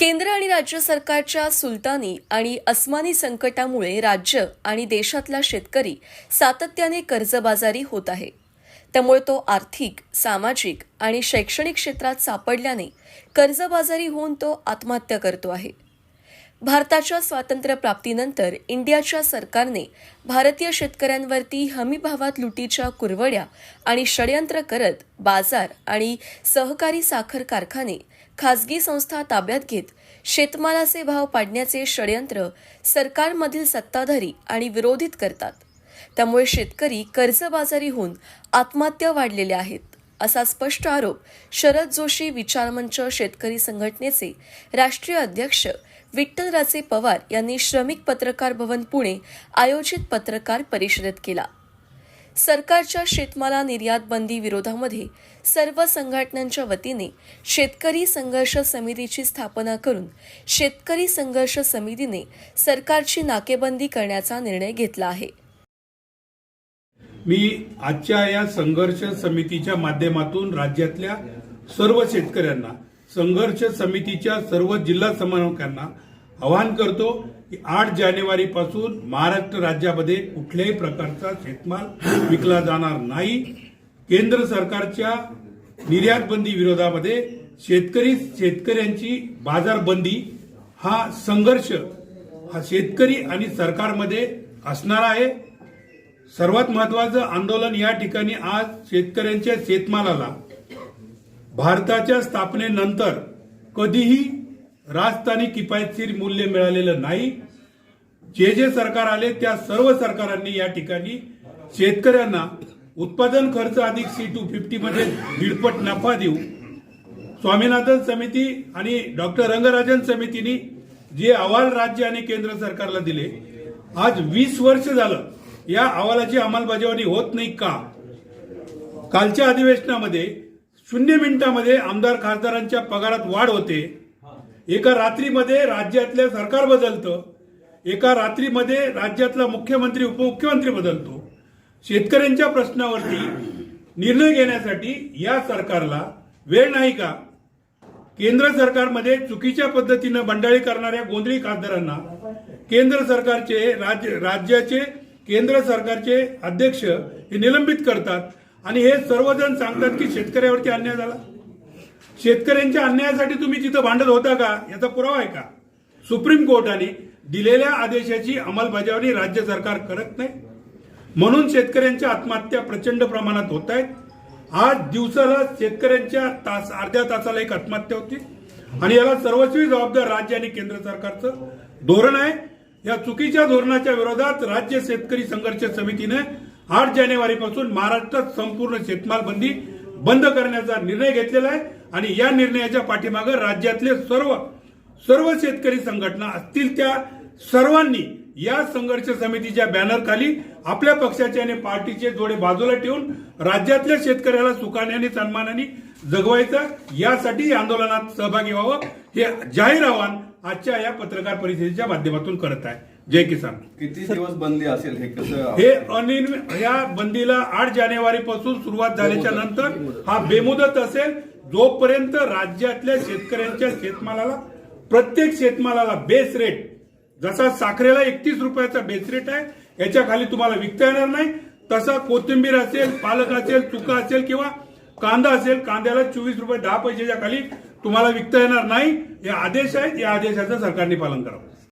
केंद्र आणि राज्य सरकारच्या सुलतानी आणि अस्मानी संकटामुळे राज्य आणि देशातला शेतकरी सातत्याने कर्जबाजारी होत आहे. त्यामुळे तो आर्थिक सामाजिक आणि शैक्षणिक क्षेत्रात सापडल्याने कर्जबाजारी होऊन तो आत्महत्या करतो आहे. भारताच्या स्वातंत्र्यप्राप्तीनंतर इंडियाच्या सरकारने भारतीय शेतकऱ्यांवरती हमीभावात लुटीच्या कुरवड्या आणि षडयंत्र करत बाजार आणि सहकारी साखर कारखाने खासगी संस्था ताब्यात घेत शेतमालाचे भाव पाडण्याचे षडयंत्र सरकारमधील सत्ताधारी आणि विरोधित करतात. त्यामुळे शेतकरी कर्जबाजारी होऊन आत्महत्या वाढलेल्या आहेत. असा स्पष्ट आरोप शरद जोशी विचारमंच शेतकरी संघटनेचे राष्ट्रीय अध्यक्ष विठ्ठलराजे पवार यांनी श्रमिक पत्रकार भवन पुणे आयोजित पत्रकार परिषदेत केला. सरकारच्या शेतमाला निर्यात बंदी विरोधामध्ये सर्व संघटनांच्या वतीने शेतकरी संघर्ष समितीची स्थापना करून शेतकरी संघर्ष समितीने सरकारची नाकेबंदी करण्याचा निर्णय घेतला आहे. मी आजच्या या संघर्ष समितीच्या माध्यमातून राज्यातल्या सर्व शेतकऱ्यांना संघर्ष समितीच्या सर्व जिल्हा समन्वयकांना आवाहन करतो की आठ जानेवारी पासून महाराष्ट्र राज्यामध्ये कुठल्याही प्रकारचा शेतमाल विकला जाणार नाही. केंद्र सरकारच्या निर्यात बंदी विरोधामध्ये शेतकरी शेतकऱ्यांची बाजारबंदी हा संघर्ष हा शेतकरी आणि सरकारमध्ये असणार आहे. सर्वात महत्वाचं आंदोलन या ठिकाणी आज शेतकऱ्यांच्या शेतमालाला भारताच्या स्थापनेनंतर कधीही रास्त आणि किफायतशीर मूल्य मिळालेलं नाही. जे जे सरकार आले त्या सर्व सरकारांनी या ठिकाणी शेतकऱ्यांना उत्पादन खर्च अधिक सी टू फिफ्टी मध्ये दीडपट नफा देऊ. स्वामीनाथन समिती आणि डॉक्टर रंगराजन समितीने जे अहवाल राज्य आणि केंद्र सरकारला दिले आज वीस वर्ष झालं या अहवालाची अंमलबजावणी होत नाही का? कालच्या अधिवेशनामध्ये शून्य मिनिटामध्ये आमदार खासदारांच्या पगारात वाढ होते. एका रात्रीमध्ये राज्यातलं सरकार बदलतं. एका रात्रीमध्ये राज्यातला मुख्यमंत्री उपमुख्यमंत्री बदलतो. शेतकऱ्यांच्या प्रश्नावरती निर्णय घेण्यासाठी या सरकारला वेळ नाही का? केंद्र सरकारमध्ये चुकीच्या पद्धतीनं बंडाळी करणाऱ्या गोंधळी खासदारांना केंद्र सरकारचे राज्य राज्याचे केंद्र सरकारचे अध्यक्ष हे निलंबित करतात आणि हे सर्वजण सांगतात की शेतकऱ्यावरती अन्याय झाला. शेतकऱ्यांच्या अन्यायासाठी तुम्ही तिथं भांडत होता का याचा पुरावा आहे का? सुप्रीम कोर्टाने दिलेल्या आदेशाची अंमलबजावणी राज्य सरकार करत नाही. म्हणून शेतकऱ्यांच्या आत्महत्या प्रचंड प्रमाणात होत आहेत आज दिवसाला शेतकऱ्यांच्या तास अर्ध्या तासाला एक आत्महत्या होती. आणि याला सर्वस्वी जबाबदार राज्य आणि केंद्र सरकारचं धोरण आहे. या चुकीच्या धोरणाच्या विरोधात राज्य शेतकरी संघर्ष समितीने आठ जानेवारीपासून महाराष्ट्रात संपूर्ण शेतमाल बंदी बंद करण्याचा निर्णय घेतलेला आहे आणि या निर्णयाच्या पाठीमागे राज्यातले सर्व सर्व शेतकरी संघटना असतील त्या सर्वांनी या संघर्ष समितीच्या बॅनर खाली आपल्या पक्षाचे आणि पार्टीचे जोडे बाजूला ठेवून राज्यातल्या शेतकऱ्याला सुखाने आणि सन्मानाने जगवायचं यासाठी आंदोलनात सहभागी व्हावं हे जाहीर आव्हान आजच्या या पत्रकार परिषदेच्या माध्यमातून करत आहे. जय किसान. किती दिवस बंदी असेल हे कसं हे अनिर्म या बंदीला आठ जानेवारी पासून सुरुवात झाल्याच्यानंतर हा बेमुदत असेल. जोपर्यंत राज्यातल्या शेतकऱ्यांच्या शेतमालाला प्रत्येक शेतमालाला बेस रेट जसा साखरेला एकतीस रुपयाचा बेस रेट आहे याच्या खाली तुम्हाला विकता येणार नाही. तसा कोथिंबीर असेल पालक असेल चुका असेल किंवा कांदा असेल कांद्याला चोवीस रुपये दहा पैशाच्या खाली तुम्हाला विकता येणार नाही. हे आदेश आहेत या आदेशाचं सरकारने पालन करावं.